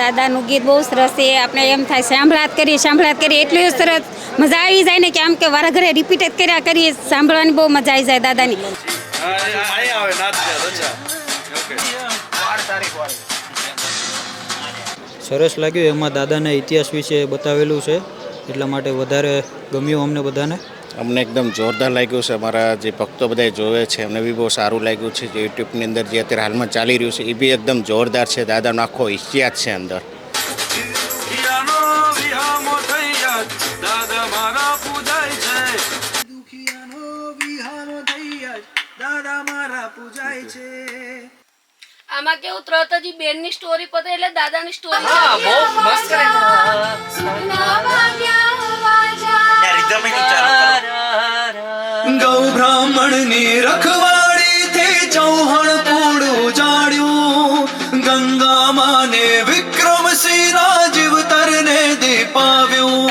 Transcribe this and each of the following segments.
દાદાનું ગીત બહુ સરસ છે. આપણે એમ થાય, સાંભળાત કરીએ સાંભળાત કરીએ. એટલું સરસ મજા આવી જાય ને કે આમ કે વારા ઘરે રિપીટ જ કર્યા કરીએ. સાંભળવાની બહુ મજા આવી જાય દાદાની. સરસ લાગ્યું એમાં દાદાના ઇતિહાસ વિશે બતાવેલું છે. એટલા માટે વધારે ગમ્યું અમને બધાને. અમને એકદમ જોરદાર લાગ્યું છે. અમારા જે ભક્તો બધા જોવે છે એમને બી બહુ સારું લાગ્યું છે જે યુટ્યુબની અંદર જે અત્યારે હાલમાં ચાલી રહ્યું છે એ બી એકદમ જોરદાર છે. દાદાનો આખો ઇતિહાસ છે અંદર. હિયાનો વિહામો થઈ યાદ દાદા મારા પૂજાય છે. દુખિયાનો વિહામો થઈ આજ દાદા મારા પૂજાય છે. આમાં કેવું તરત જ બેનની સ્ટોરી પતે એટલે દાદાની સ્ટોરી ગૌ બ્રાહ્મણની રખવાડી થી ચૌહાણ પૂડું જાડ્યું ગંગા માને વિક્રમસિંહ જીવતર તરને દીપાવ્યું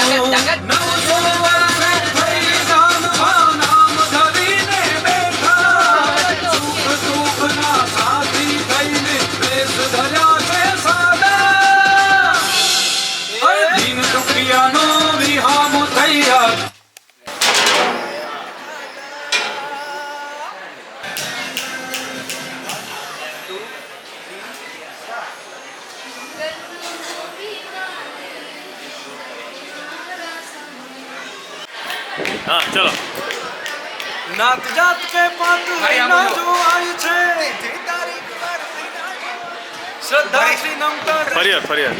હા ચલો. નાત જાત કે પાત ના જોવાય છે. શ્રદ્ધાથી નમતા ફરિયાદ ફરિયાદ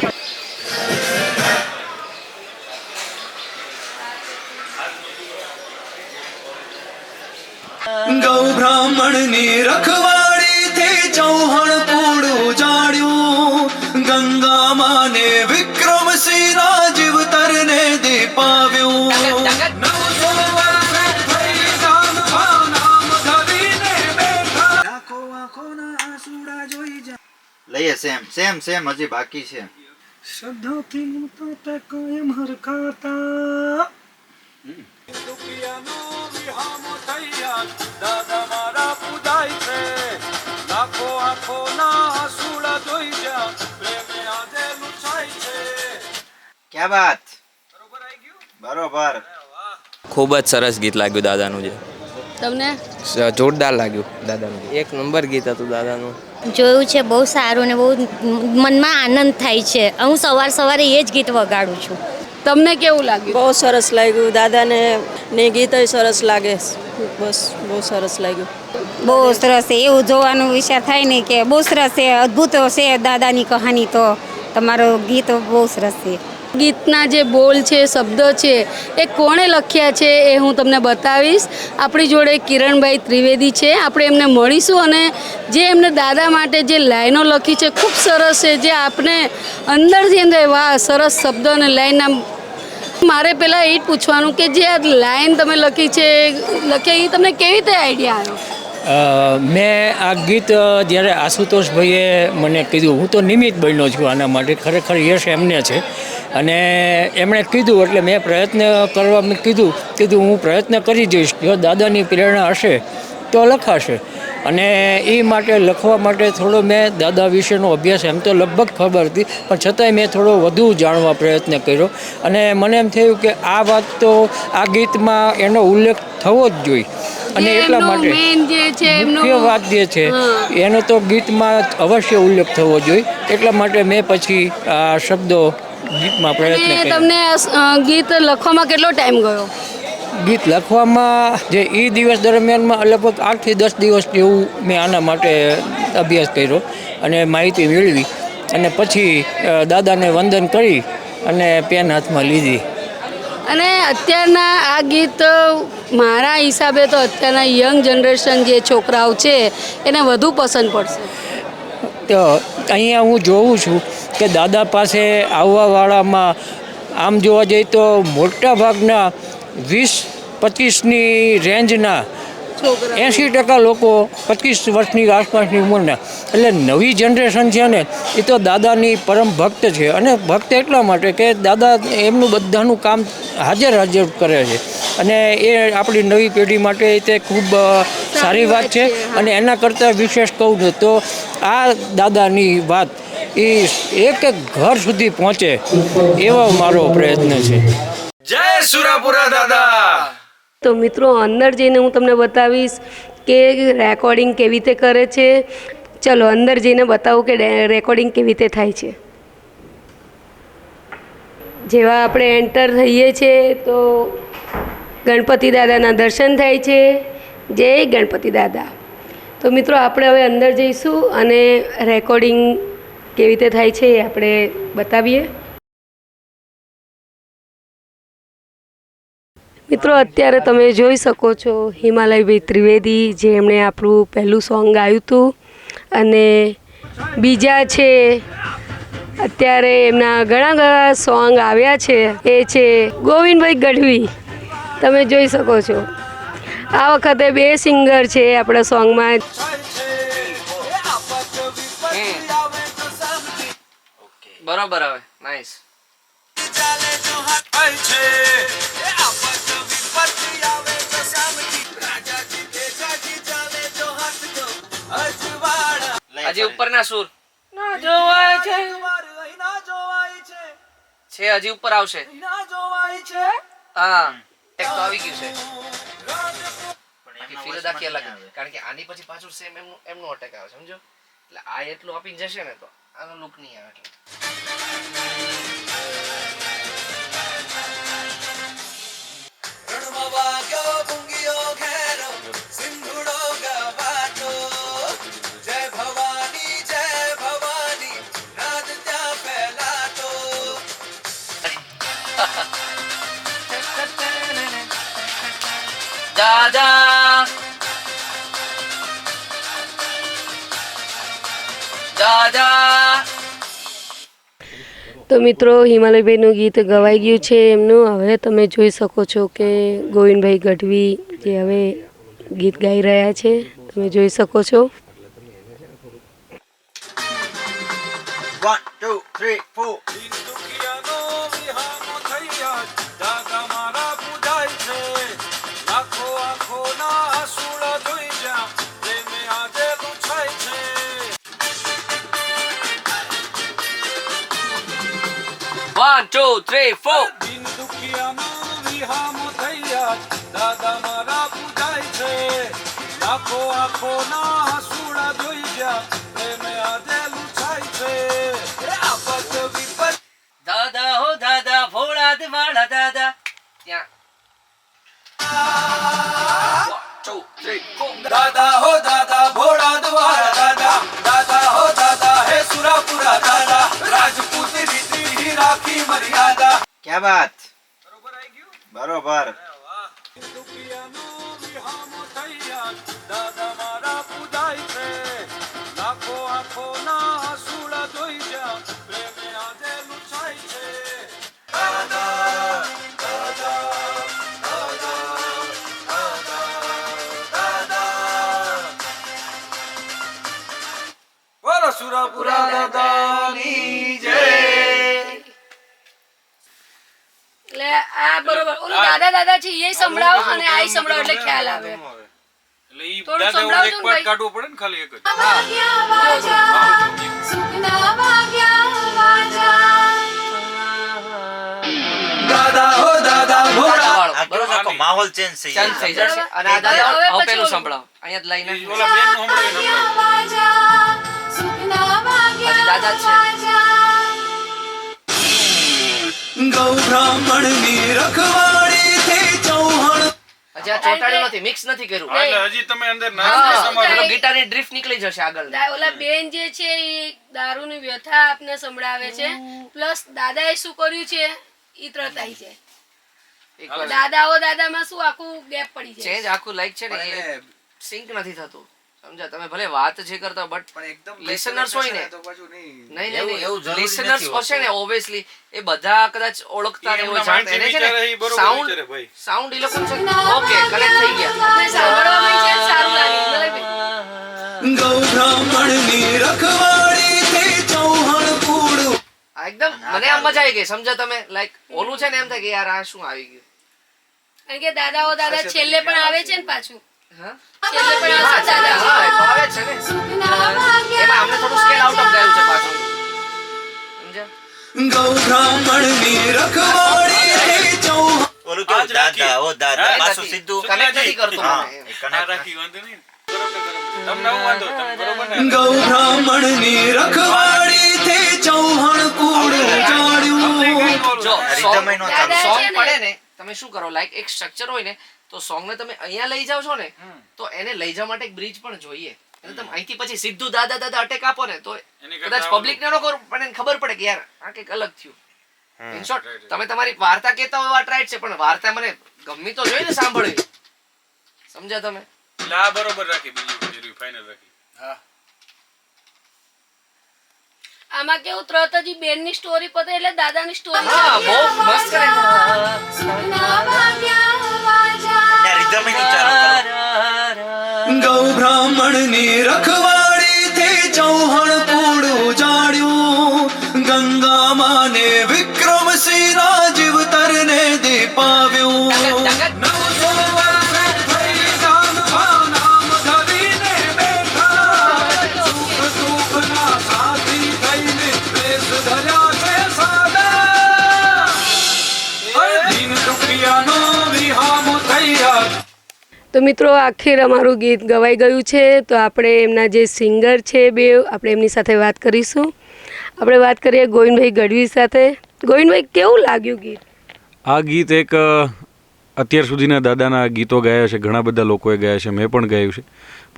ગૌ બ્રાહ્મણની રખવાડી થી ચૌહાણ કુડું જાણ્યું. ગંગા માને સેમ સેમ સેમ હજી બાકી છે. શ્રદ્ધાથી નમતા તે કાયમ હરખાતા દુખિયાનો વિહામો થયા દાદા મારા પુદાય છે. લાખો આંખોના આસુડા જોઈ જા પ્રેમે આજે લુછાય છે. ક્યાં વાત બરોબર આવી ગયું? બરોબર. ખૂબ જ સરસ ગીત લાગ્યું દાદાનું જે. તમને? જોરદાર લાગ્યું દાદાનું એક નંબર ગીત હતું દાદાનું. જોયું છે બહુ સારું ને બહુ મનમાં આનંદ થાય છે. હું સવાર સવારે એ જ ગીત વગાડું છું. તમને કેવું લાગ્યું? બહુ સરસ લાગ્યું. દાદાને ને ગીત સરસ લાગે. બસ બહુ સરસ લાગ્યું. બહુ સરસ છે. એવું જોવાનું વિચાર થાય ને કે બહુ સરસ છે. અદ્ભુત છે દાદાની કહાની તો. તમારું ગીત બહુ સરસ છે. ગીતના જે બોલ છે, શબ્દો છે, એ કોણે લખ્યા છે એ હું તમને બતાવીશ. આપણી જોડે કિરણભાઈ ત્રિવેદી છે. આપણે એમને મળીશું અને જે એમને દાદા માટે જે લાઈનો લખી છે, ખૂબ સરસ છે. જે આપણે અંદરથી અંદર વાહ સરસ શબ્દો અને લાઈન મારે પહેલાં એ જ પૂછવાનું કે જે આ લાઈન તમે લખી છે, લખી એ તમને કેવી રીતે આઈડિયા આવ્યો? મેં આ ગીત જ્યારે આશુતોષભાઈએ મને કીધું, હું તો નિમિત્ત બન્યો છું આના માટે. ખરેખર યશ એમને છે. અને એમણે કીધું એટલે મેં પ્રયત્ન કરવા મેં કીધું કીધું હું પ્રયત્ન કરી જઈશ જો દાદાની પ્રેરણા હશે તો લખાશે. અને એ માટે લખવા માટે થોડો મેં દાદા વિશેનો અભ્યાસ એમ તો લગભગ ખબર હતી પણ છતાંય મેં થોડો વધુ જાણવા પ્રયત્ન કર્યો. અને મને એમ થયું કે આ વાત તો આ ગીતમાં એનો ઉલ્લેખ થવો જ જોઈએ. અને એટલા માટે મુખ્ય વાત જે છે એનો તો ગીતમાં અવશ્ય ઉલ્લેખ થવો જોઈએ. એટલા માટે મેં પછી આ શબ્દો ગીતમાં પ્રયત્ન કર્યો. તમને ગીત લખવામાં કેટલો ટાઈમ ગયો? ગીત લખવામાં જે એ દિવસ દરમિયાનમાં લગભગ આઠથી દસ દિવસ જેવું મેં આના માટે અભ્યાસ કર્યો અને માહિતી મેળવી અને પછી દાદાને વંદન કરી અને પેન હાથમાં લીધી. અને અત્યારના આ ગીત મારા હિસાબે તો અત્યારના યંગ જનરેશન જે છોકરાઓ છે એને વધુ પસંદ પડશે. તો અહીંયા હું જોઉં છું કે દાદા પાસે આવવાવાળામાં આમ જોવા જઈએ તો મોટા ભાગના વીસ પચીસની રેન્જના એંશી ટકા લોકો પચીસ વર્ષની આસપાસની ઉંમરના. એટલે નવી જનરેશન છે ને એ તો દાદાની પરમ ભક્ત છે. અને ભક્ત એટલા માટે કે દાદા એમનું બધાનું કામ હાજર હાજર કરે છે. અને એ આપણી નવી પેઢી માટે તે ખૂબ સારી વાત છે. અને એના કરતાં વિશેષ કહું છું તો આ દાદાની વાત એ એક એક ઘર સુધી પહોંચે એવો મારો પ્રયત્ન છે. જય સુરાપુરા દાદા! તો મિત્રો અંદર જઈને હું તમને બતાવીશ કે રેકોર્ડિંગ કેવી રીતે કરે છે. ચલો અંદર જઈને બતાવું કે રેકોર્ડિંગ કેવી રીતે થાય છે. જેવા આપણે એન્ટર થઈએ છીએ તો ગણપતિ દાદાના દર્શન થાય છે. જય ગણપતિ દાદા. તો મિત્રો આપણે હવે અંદર જઈશું અને રેકોર્ડિંગ કેવી રીતે થાય છે એ આપણે બતાવીએ. મિત્રો અત્યારે તમે જોઈ શકો છો હિમાલયભાઈ ત્રિવેદી જે એમણે આપણું પહેલું સોંગ ગાયું હતું. અને બીજા છે અત્યારે એમના ઘણા ઘણા સોંગ આવ્યા છે. એ છે ગોવિંદભાઈ ગઢવી. તમે જોઈ શકો છો. આ વખતે બે સિંગર છે આપણા સોંગમાં. બરોબર હવે નાઈસ હજી ઉપરના સુર. ના જોવાય છે. છે હજી ઉપર આવશે. હા એક તો આવી ગયું છે. બાકી ફીલ જ આખી અલગ કારણ કે આની પછી પાછું સેમ એમનું એમનું અટેક આવે સમજો? એટલે આ એટલું આપીને જશે ને તો. આનો લુક નહીં આવે એટલે. જય તો મિત્રો હિમાલયભાઈનું ગીત ગવાઈ ગયું છે એમનું. હવે તમે જોઈ શકો છો કે ગોવિંદભાઈ ગઢવી જે હવે ગીત ગાઈ રહ્યા છે તમે જોઈ શકો છો. One, two, three, four two three four દીન દુખિયાનો વિહામો થઈ દાદા મારા પૂજાય છે. લાખો આંખોના આંસુડા ધોઈ જા પ્રેમે આજે લૂછાય છે. આપત વિપત. દાદા હો દાદા ભોળા દિવાળા દાદા. ત્યાં. One, two, three, four. દાદા હો દાદા. ક્યાં વાત? બરોબર આવી ગયું? બરોબર. દાદા મારા પૂજાય છે લાખો આંખોના આંસુડા ધોઈ જા પ્રેમે આજે લૂછાય છે દાદા દાદા બોલો દાદાની જય. આ બરોબર. ઓલું દાદા દાદા છે એ સંભળાવો અને આ સંભળાવો એટલે ખ્યાલ આવે. એટલે ઈ થોડું દાદા સંભળાવજો એક ને કાઢવું પડે ને ખાલી એક જ. દાદા હો દાદા આખો માહોલ ચેન્જ થઈ જશે. અને આ દાદા હવે પેલું સંભળાવો. અહીંયા જ લાઈને ઓલા બેનનું સંભળાવીને દાદા છે. હજી આ ચોટાડ્યું નથી મિક્સ નથી કર્યું. એટલે હજી તમે અંદર હા, નાખી ગિટારની ડ્રિફ્ટ નીકળી જશે આગળ ઓલા બેન જે છે એ દારૂની વ્યથા આપને સંભળાવે છે. પ્લસ દાદાએ શું કર્યું છે? ઈ તરત આવી જાય એક વાર. દાદાઓ દાદામાં શું આખું ગેપ પડી જાય ચેન્જ આખું લાઈક છે ને સિંક નથી થતું. સમજા તમે ભલે વાત જે કરતા બટ લિસનર્સ હોય ને. નહીં. નહીં નહીં લિસનર્સ હશે ને ઓબ્વિયસલી એ બધા કદાચ ઓળખતા ને હોય જાણતા એને છે ને સાઉન્ડ સાઉન્ડ એ લોકો છે ઓકે કનેક્ટ થઈ ગયા. આપણે સાંભળવામાં છે સારું લાગે મતલબ ગૌ બ્રાહ્મણની રખવાડી થી ચૌહાણ કુળું. આ એકદમ મને આમ મજા આવી ગઈ સમજા તમે? લાઈક ઓલું છે ને એમ થાય કે યાર આ શું આવી ગયું? કારણ કે દાદાઓ દાદા છેલ્લે પણ આવે છે ને પાછું. હા? છેલ્લે પણ હા આવે હા, એ તો આવે છે ને. એમાં અમને થોડું સ્કેલ આઉટ ઓફ ગયું છે પાછું. ગૌ બ્રાહ્મણની રખવાડી ચૌહાણ ઓલું કેવું? દાદા ઓ દાદા. પાછું સીધું કનેક્ટ નથી કરતું મને. એ રાખી વાંધો નહીં. બરોબર બરોબર. તમને હું વાંધો તમે બરોબર ને? ગૌ બ્રાહ્મણની રખવાડી તે ચૌહાણ કુળ જાડ્યું જો આ song- rhythm ય નો ચાલે. song પડે ને તમે શું કરો? લાઈક એક સ્ટ્રક્ચર હોય ને તો સોંગ ને તમે અહીંયા લઈ જાઓ છો ને તો એને લઈ જવા માટે એક બ્રિજ પણ જોઈએ. એટલે તમે અહીંથી પછી સીધું દાદા દાદા અટેક આપો ને તો કદાચ પબ્લિક ને નો પણ એને ખબર પડે કે યાર આ કંઈક અલગ થયું. ઇન શોર્ટ તમે તમારી વાર્તા કહેતા હોય વાત રાઈટ છે પણ વાર્તા મને ગમી તો જોઈએ ને સાંભળવી. સમજ્યા તમે? લા બરોબર રાખી બીજી જરૂરી ફાઇનલ રાખી. આમાં કેવું તરત જ બેનની સ્ટોરી પતે એટલે દાદા ની સ્ટોરી હા બહુ મસ્ત કરે ય ચાલુ કરો. ગૌ બ્રાહ્મણની રખવાડી તે ચૌહાણ તો મિત્રો, આખીર અમારું ગીત ગવાઈ ગયું છે. તો આપણે એમના જે સિંગર છે બે, આપણે એમની સાથે વાત કરીશું. આપણે વાત કરીએ ગોવિંદભાઈ ગઢવી સાથે. ગોવિંદભાઈ, કેવું લાગ્યું ગીત? આ ગીત એક અત્યાર સુધીના દાદાના ગીતો ગાયા છે. ઘણા બધા લોકોએ ગાયા છે. મેં પણ ગાયું છે.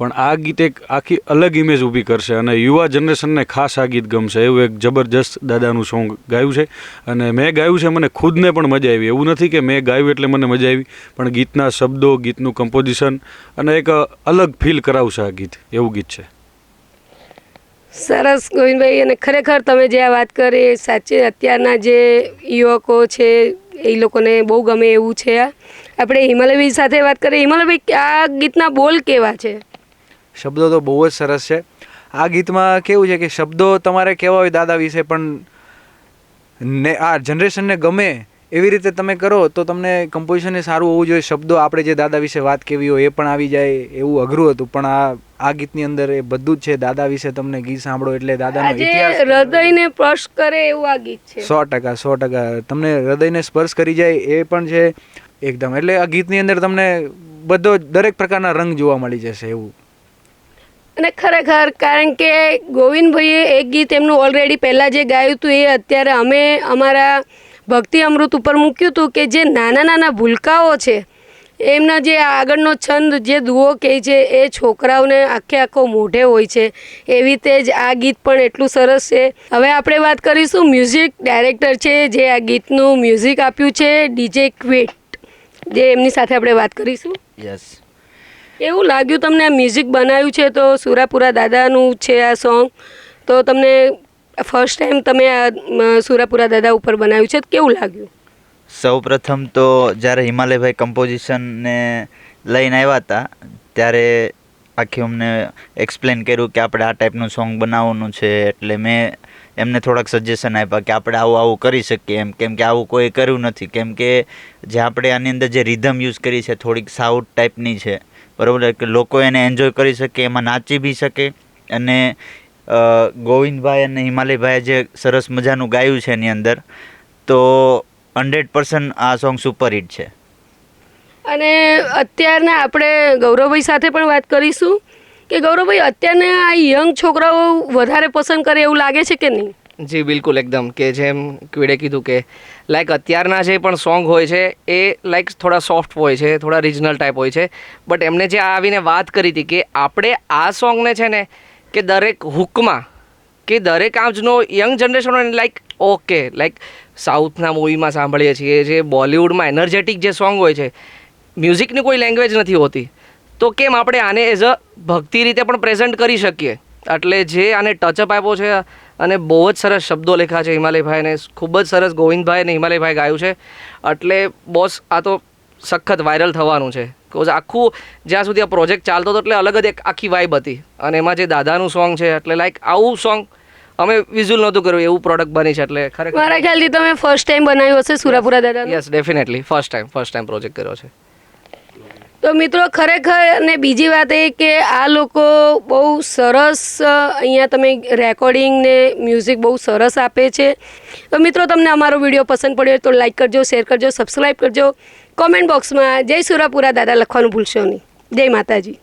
પણ આ ગીત એક આખી અલગ ઇમેજ ઊભી કરશે અને યુવા જનરેશનને ખાસ આ ગીત ગમશે. એવું એક જબરજસ્ત દાદાનું સોંગ ગાયું છે અને મેં ગાયું છે, મને ખુદને પણ મજા આવી. એવું નથી કે મેં ગાયું એટલે મને મજા આવી, પણ ગીતના શબ્દો, ગીતનું કમ્પોઝિશન અને એક અલગ ફીલ કરાવશે આ ગીત. એવું ગીત છે. સરસ ગોવિંદભાઈ, અને ખરેખર તમે જે આ વાત કરી સાચે. અત્યારના જે યુવકો છે, એ લોકોને બહુ ગમે એવું છે આપણે હિમાલયભાઈ સાથે વાત કરીએ. હિમાલયભાઈ, આ ગીતના બોલ કેવા છે? શબ્દો તો બહુ જ સરસ છે. આ ગીતમાં કેવું છે કે શબ્દો તમારે કહેવા હોય દાદા વિશે પણ ને આ જનરેશનને ગમે એવી રીતે તમે કરો તો તમને કમ્પોઝિશન સારું હોવું જોઈએ. શબ્દો આપણે જે દાદા વિશે વાત કેવી હોય એ પણ આવી જાય એવું અઘરું હતું પણ આ આ ગીતની અંદર એ બધું જ છે. દાદા વિશે તમને ગીત સાંભળો એટલે દાદાનો ઇતિહાસ હૃદયને સ્પર્શ કરે એવું આ ગીત છે. સો ટકા સો ટકા. તમને હૃદયને સ્પર્શ કરી જાય એ પણ છે એકદમ. એટલે આ ગીતની અંદર તમને બધો દરેક પ્રકારના રંગ જોવા મળી જશે એવું. અને ખરેખર કારણ કે ગોવિંદભાઈએ એક ગીત એમનું ઓલરેડી પહેલાં જે ગાયું હતું એ અત્યારે અમે અમારા ભક્તિ અમૃત ઉપર મૂક્યું હતું કે જે નાના નાના ભૂલકાઓ છે, એમના જે આગળનો છંદ જે દુઓ કહે છે, એ છોકરાઓને આખે આખો મોઢે હોય છે. એવી રીતે જ આ ગીત પણ એટલું સરસ છે. હવે આપણે વાત કરીશું મ્યુઝિક ડાયરેક્ટર છે, જે આ ગીતનું મ્યુઝિક આપ્યું છે, ડીજે ક્વિટ, જે એમની સાથે આપણે વાત કરીશું. યસ એવું લાગ્યું તમને આ મ્યુઝિક બનાવ્યું છે તો સુરાપુરા દાદાનું છે આ સોંગ તો તમને ફર્સ્ટ ટાઈમ તમે આ સુરાપુરા દાદા ઉપર બનાવ્યું છે કેવું લાગ્યું? સૌ પ્રથમ તો જ્યારે હિમાલયભાઈ કમ્પોઝિશનને લઈને આવ્યા હતા, ત્યારે આખી અમને એક્સપ્લેન કર્યું કે આપણે આ ટાઈપનું સોંગ બનાવવાનું છે. એટલે મેં એમને થોડાક સજેશન આપ્યા કે આપણે આવું આવું કરી શકીએ એમ, કેમ કે આવું કોઈ કર્યું નથી. કેમ કે જે આપણે આની અંદર જે રિધમ યુઝ કરી છે, થોડીક સાઉથ ટાઈપની છે. બરાબર? કે લોકો એને એન્જોય કરી શકે, એમાં નાચી બી શકે. અને ગોવિંદભાઈ અને હિમાલયભાઈએ જે સરસ મજાનું ગાયું છે એની અંદર, તો હંડ્રેડ પર્સન્ટ આ સોંગ સુપરહિટ છે. અને અત્યારના આપણે ગૌરવભાઈ સાથે પણ વાત કરીશું, કે ગૌરવભાઈ, અત્યારના આ યંગ છોકરાઓ વધારે પસંદ કરે એવું લાગે છે કે નહીં? જી, બિલકુલ એકદમ, કે જેમ ક્વિડે કીધું કે લાઈક અત્યારના જે પણ સોંગ હોય છે, એ લાઈક થોડા સોફ્ટ હોય છે, થોડા રિજનલ ટાઈપ હોય છે. બટ એમને જે આવીને વાત કરી હતી કે આપણે આ સોંગને છે ને, કે દરેક હુકમાં કે દરેક આજનો young generation like okay like સાઉથના મૂવીમાં સાંભળીએ છીએ, જે બોલિવૂડમાં એનર્જેટિક જે સોંગ હોય છે મ્યુઝિકની કોઈ લેંગ્વેજ નથી હોતી. તો કેમ આપણે આને એઝ અ ભક્તિ રીતે પણ પ્રેઝન્ટ કરી શકીએ? એટલે જે આને ટચઅપ આપ્યો છે અને બહુ જ સરસ શબ્દો લખ્યા છે હિમાલયભાઈને. ખૂબ જ સરસ ગોવિંદભાઈ અને હિમાલયભાઈ ગાયું છે. એટલે બોસ આ તો સખત વાયરલ થવાનું છે. કોઝ આખું જ્યાં સુધી આ પ્રોજેક્ટ ચાલતો હતો એટલે અલગ જ એક આખી વાઇબ હતી. અને એમાં જે દાદાનું સોંગ છે એટલે લાઈક આવું સોંગ અમે વિઝ્યુઅલ નહોતું કર્યું એવું પ્રોડક્ટ બની છે એટલે ખરેખર મારા ખ્યાલથી તમે ફર્સ્ટ ટાઈમ બનાવ્યું હશે સુરાપુરા દાદા yes definitely first time first time project કર્યો છે. તો મિત્રો ખરેખર અને બીજી વાત એ કે આ લોકો બહુ સરસ અહીંયા તમે રેકોર્ડિંગ ને મ્યુઝિક બહુ સરસ આપે છે. તો મિત્રો તમને અમારો વીડિયો પસંદ પડ્યો તો લાઈક કરજો શેર કરજો સબસ્ક્રાઈબ કરજો. કોમેન્ટ બોક્સમાં જય સુરાપુરા દાદા લખવાનું ભૂલશો નહીં. જય માતાજી.